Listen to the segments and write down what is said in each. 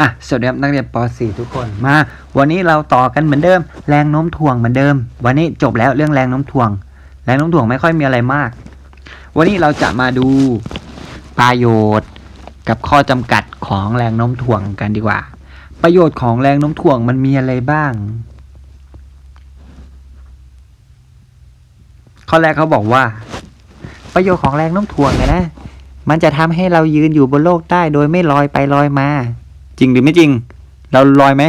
อะสวัสดีครับนักเรียนป .4 ทุกคนมา วันนี้เราต่อกันเหมือนเดิม แรงโน้มถ่วงเหมือนเดิม วันนี้จบแล้วเรื่องแรงโน้มถ่วง แรงโน้มถ่วงไม่ค่อยมีอะไรมาก วันนี้เราจะมาดูประโยชน์กับข้อจำกัดของแรงโน้มถ่วงกันดีกว่า ประโยชน์ของแรงโน้มถ่วงมันมีอะไรบ้าง ข้อแรกเขาบอกว่า ประโยชน์ของแรงโน้มถ่วงเนี่ยนะ มันจะทำให้เรายืนอยู่บนโลกได้โดยไม่ลอยไปลอยมา จริงหรือไม่จริง เราลอยไหม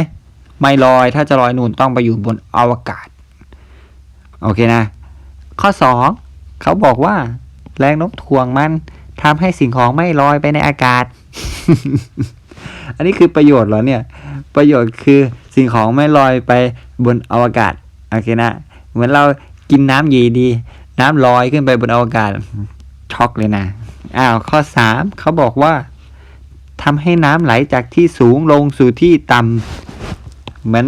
ไม่ลอย ถ้าจะลอยนูนต้องไปอยู่บนอวกาศ โอเคนะ ข้อสองเขาบอกว่า แรงโน้มถ่วงมันทำให้สิ่งของไม่ลอยไปในอากาศ อันนี้คือประโยชน์เหรอเนี่ย ประโยชน์คือสิ่งของไม่ลอยไปบนอวกาศ โอเคนะ เหมือนเรากินน้ำยีดี น้ำลอยขึ้นไปบนอวกาศ ช็อกเลยนะ อ้าว ข้อสามเขาบอกว่า ทำให้น้ำไหลจากที่สูงลงสู่ที่ต่ำเหมือน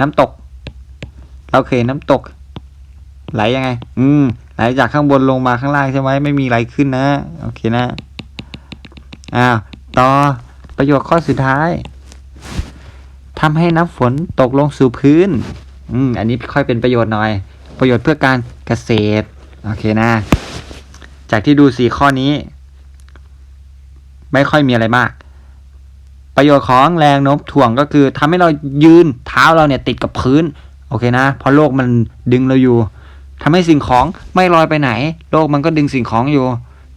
น้ำตก เราเคยเห็นน้ำตก ไหลยังไง อืม ไหลจากข้างบนลงมาข้างล่างใช่ไหมไม่มีไหลขึ้นนะ โอเคนะ อ้าว ต่อประโยชน์ข้อสุดท้ายทำให้น้ำฝนตกลงสู่พื้น อืม อันนี้ค่อยเป็นประโยชน์หน่อย ประโยชน์เพื่อการเกษตร โอเคนะ จากที่ดูสี่ข้อนี้ ไม่ค่อยมีอะไรมาก ประโยชน์ของแรงโน้มถ่วงก็คือทำให้เรายืนเท้าเราเนี่ยติดกับพื้น โอเคนะ เพราะโลกมันดึงเราอยู่ทำให้สิ่งของไม่ลอยไปไหน โลกมันก็ดึงสิ่งของอยู่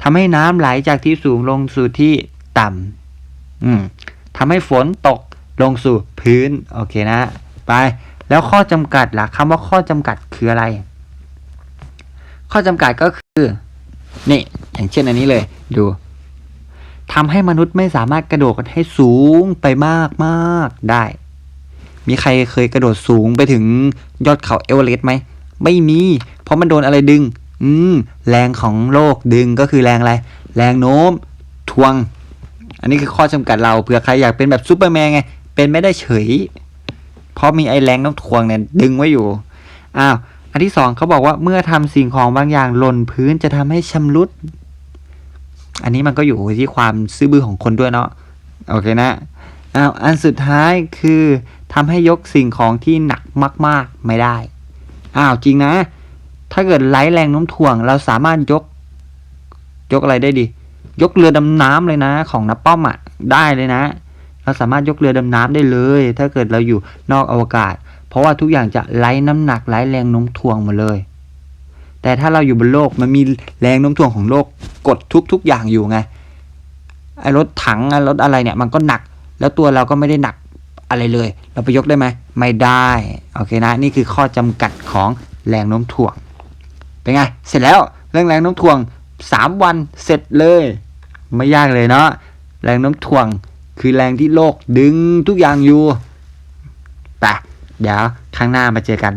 ทำให้น้ำไหลจากที่สูงลงสู่ที่ต่ำอืมทำให้ฝนตกลงสู่พื้น โอเคนะ ไป แล้วข้อจำกัดล่ะคำว่าข้อจำกัดคืออะไร ข้อจำกัดก็คือ นี่ อย่างเช่นอันนี้เลย ดู ทำให้มนุษย์ไม่สามารถกระโดดให้สูงไปมากมากได้ มีใครเคยกระโดดสูงไปถึงยอดเขาเอเวอเรสต์ไหม ไม่มี เพราะมันโดนอะไรดึง อืม แรงของโลกดึงก็คือแรงอะไร แรงโน้มทวง อันนี้คือข้อจำกัดเรา เผื่อใครอยากเป็นแบบซูเปอร์แมนไง เป็นไม่ได้เฉย เพราะมีไอแรงโน้มทวงเนี่ยดึงไว้อยู่ อ้าว อันที่สองเขาบอกว่าเมื่อทำสิ่งของบางอย่างหล่นพื้นจะทำให้ชำรุด อันนี้มันก็อยู่ที่ความซื่อบื้อของคนด้วยเนาะโอเคนะอ้าวอันสุดท้ายคือทำให้ยกสิ่งของที่หนักมาก ๆ ไม่ได้อ้าวจริงนะ ถ้าเกิดไร้แรงโน้มถ่วง เราสามารถยก ยกอะไรได้ดี ยกเรือดำน้ำเลยนะ ของนับป้อมอะได้เลยนะ เราสามารถยกเรือดำน้ำได้เลย ถ้าเกิดเราอยู่นอกอวกาศ เพราะว่าทุกอย่างจะไร้น้ำหนักไร้แรงโน้มถ่วงหมดเลย แต่ถ้าเราอยู่บนโลกมันมีแรงโน้มถ่วงของโลกกดทุกๆอย่างอยู่ไงไอ้รถถังไอรถอะไรเนี่ยมันก็หนัก แล้วตัวเราก็ไม่ได้หนักอะไรเลย เราไปยกได้ไหมไม่ได้โอเคนะนี่คือข้อจำกัดของแรงโน้มถ่วงเป็นไงเสร็จแล้วเรื่องแรงโน้มถ่วงสามวันเสร็จเลย ไม่ยากเลยเนาะแรงโน้มถ่วงคือแรงที่โลกดึงทุกอย่างอยู่ไปเดี๋ยวข้างหน้ามาเจอกัน